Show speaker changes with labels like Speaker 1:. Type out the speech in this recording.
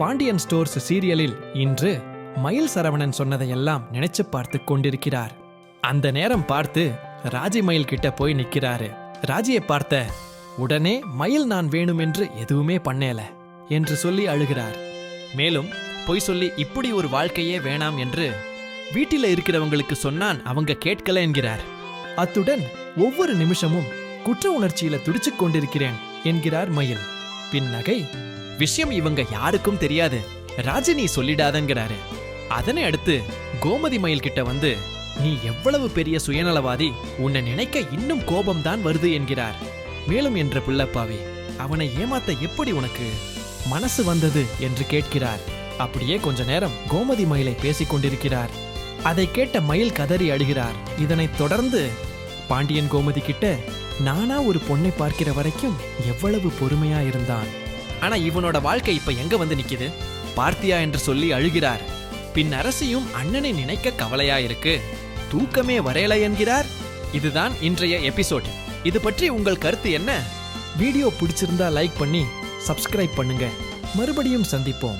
Speaker 1: Pandian stores சீரியலில் இன்று மயில் சரவணன் சொன்னதையெல்லாம் நினைச்சு பார்த்து கொண்டிருக்கிறார். அந்த நேரம் பார்த்து ராஜி மயில் கிட்ட போய் நிக்கிறாரு ராஜியை பார்த்த உடனே மயில் நான் வேணும் என்று எதுவுமே பண்ணேல என்று சொல்லி அழுகிறார். மேலும் பொய் சொல்லி இப்படி ஒரு வாழ்க்கையே வேணாம் என்று வீட்டில இருக்கிறவங்களுக்கு சொன்னான் அவங்க கேட்கல என்கிறார். அத்துடன் ஒவ்வொரு நிமிஷமும் குற்ற உணர்ச்சியில துடிச்சுக் கொண்டிருக்கிறேன் என்கிறார் மயில். பின்னகை விஷயம் இவங்க யாருக்கும் தெரியாது. ராஜினி சொல்லிடாதங்கிறாரு. அதனை அடுத்து கோமதி மயில் கிட்ட வந்து நீ எவ்வளவு பெரிய சுயநலவாதி உன்னை நினைக்க இன்னும் கோபம்தான் வருது என்கிறார். மேலும் என்ற பிள்ளப்பாவி அவனை ஏமாத்த எப்படி உனக்கு மனசு வந்தது? என்று கேட்கிறார். அப்படியே கொஞ்ச நேரம் கோமதி மயிலை பேசிக் கொண்டிருக்கிறார். அதை கேட்ட மயில் கதறி அழுகிறார். இதனைத் தொடர்ந்து பாண்டியன் கோமதி கிட்ட நானா ஒரு பொண்ணை பார்க்கிற வரைக்கும் எவ்வளவு பொறுமையா இருந்தான்? ஆனா இவனோட வாழ்க்கை இப்ப எங்க வந்து நிக்குது? பார்த்தியா என்று சொல்லி அழுகிறார். பின் அரசியும் அண்ணனை நினைக்க கவலையா இருக்கு. தூக்கமே வரையல என்கிறார். இதுதான் இன்றைய எபிசோட். இது பற்றி உங்கள் கருத்து என்ன? வீடியோ பிடிச்சிருந்தா லைக் பண்ணி சப்ஸ்கிரைப் பண்ணுங்க. மறுபடியும் சந்திப்போம்.